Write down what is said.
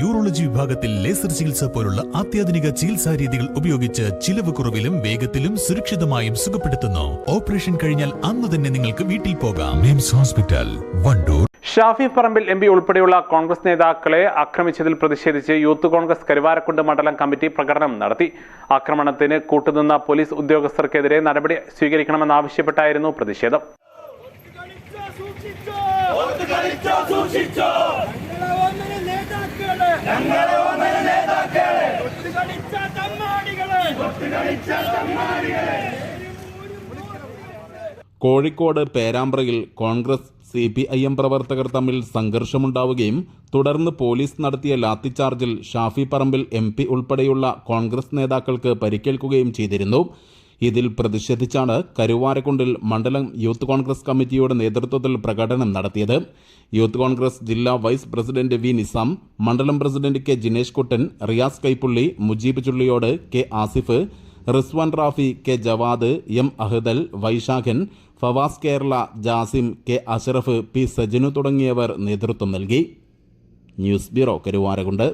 Urology വിഭാഗത്തിൽ laser ചികിത്സ പോലുള്ള അത്യാധുനിക ചികിത്സാ രീതികൾ ഉപയോഗിച്ച് ചിലവ് കുറവിലും വേഗത്തിലും സുരക്ഷിതമായും സുഖപ്പെടുത്തുന്നു. ഓപ്പറേഷൻ കഴിഞ്ഞാൽ അന്ന് തന്നെ നിങ്ങൾക്ക് വീട്ടിൽ പോകാം. MIMS hospital Wandoor. Shafi Parambil M P ഉൾപ്പെടെയുള്ള കോൺഗ്രസ് നേതാക്കളെ ആക്രമിച്ചതിൽ പ്രതിഷേധിച്ച് യൂത്ത് കോൺഗ്രസ് കരുവാരക്കുണ്ട് മണ്ഡലം കമ്മിറ്റി പ്രകടനം നടത്തി. ആക്രമണത്തിന് കൂട്ടുനിന്ന പോലീസ് ഉദ്യോഗസ്ഥർക്കെതിരെ നടപടി സ്വീകരിക്കണമെന്നാവശ്യപ്പെട്ടായിരുന്നു പ്രതിഷേധം. സൂക്ഷിച്ചോ? Kozhikode പേരാമ്പ്രയിൽ Congress C P I M പ്രവർത്തകർ തമ്മിൽ സംഘർഷമുണ്ടാവുകയും തുടർന്ന് പോലീസ് നടത്തിയ ലാത്തിച്ചാർജിൽ ഷാഫി പറമ്പിൽ എം പി ഉൾപ്പെടെയുള്ള കോൺഗ്രസ് നേതാക്കൾക്ക് പരിക്കേൽക്കുകയും ചെയ്തിരുന്നു. ഇതിൽ പ്രതിഷേധിച്ചാണ് കരുവാരക്കുണ്ടിൽ മണ്ഡലം യൂത്ത് കോൺഗ്രസ് കമ്മിറ്റിയുടെ നേതൃത്വത്തിൽ പ്രകടനം നടത്തിയത്. യൂത്ത് കോൺഗ്രസ് ജില്ലാ വൈസ് പ്രസിഡന്റ് വി നിസാം മണ്ഡലം president K Jinesh Kuttan Riyas Kaippully Mujeeb Chulliyode K Asif Rizwan Rafi K Jawad M Ahadal Vaishakhan Fawaz Kerala Jasim K Ashraf P Sajinu തുടങ്ങിയവർ നേതൃത്വം നൽകി. News bureau Karuvarakundu.